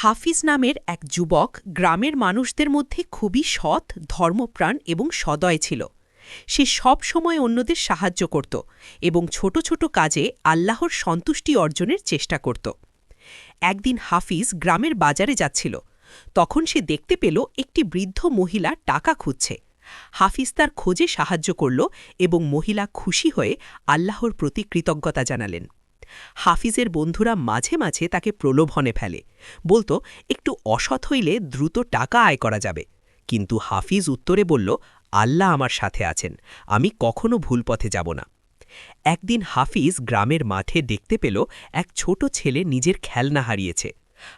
হাফিজ নামের এক যুবক গ্রামের মানুষদের মধ্যে খুবই সৎ, ধর্মপ্রাণ এবং সদয় ছিল। সে সব সময় অন্যদের সাহায্য করত এবং ছোট ছোট কাজে আল্লাহর সন্তুষ্টি অর্জনের চেষ্টা করত। একদিন হাফিজ গ্রামের বাজারে যাচ্ছিল। তখন সে দেখতে পেল একটি বৃদ্ধ মহিলা টাকা খুঁজছে। হাফিজ তার খোঁজে সাহায্য করল এবং মহিলা খুশি হয়ে আল্লাহর প্রতি কৃতজ্ঞতা জানালেন। হাফিজের বন্ধুরা মাঝে মাঝে তাকে প্রলোভনে ফেলে। বলতো, একটু অসৎ হইলে দ্রুত টাকা আয় করা যাবে। কিন্তু হাফিজ উত্তরে বলল, আল্লাহ আমার সাথে আছেন, আমি কখনো ভুল পথে যাব না। একদিন হাফিজ গ্রামের মাঠে দেখতে পেল এক ছোট ছেলে নিজের খেলনা হারিয়েছে।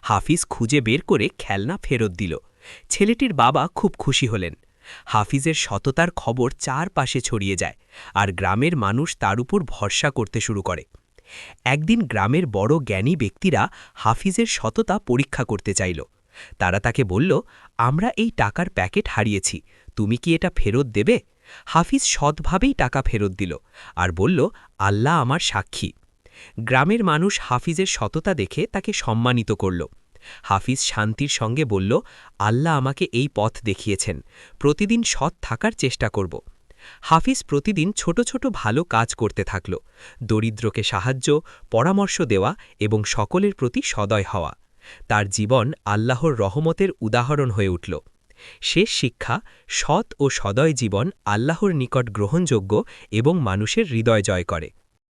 হাফিজ খুঁজে বের করে খেলনা ফেরত দিল। ছেলেটির বাবা খুব খুশি হলেন। হাফিজের সততার খবর চারপাশে ছড়িয়ে যায়, আর গ্রামের মানুষ তার উপর ভরসা করতে শুরু করে। একদিন গ্রামের বড় জ্ঞানী ব্যক্তিরা হাফিজের সততা পরীক্ষা করতে চাইল। তারা তাকে বলল, আমরা এই টাকার প্যাকেট হারিয়েছি, তুমি কি এটা ফেরত দেবে? হাফিজ সৎভাবেই টাকা ফেরত দিল আর বলল, আল্লাহ আমার সাক্ষী। গ্রামের মানুষ হাফিজের সততা দেখে তাকে সম্মানিত করল। হাফিজ শান্তির সঙ্গে বলল, আল্লাহ আমাকে এই পথ দেখিয়েছেন, প্রতিদিন সৎ থাকার চেষ্টা করব। হাফিজ প্রতিদিন ছোট ছোট ভালো কাজ করতে থাকল, দরিদ্রকে সাহায্য, পরামর্শ দেওয়া এবং সকলের প্রতি সদয় হওয়া। তার জীবন আল্লাহর রহমতের উদাহরণ হয়ে উঠল। শেষ শিক্ষা, সৎ ও সদয় জীবন আল্লাহর নিকট গ্রহণযোগ্য এবং মানুষের হৃদয় জয় করে।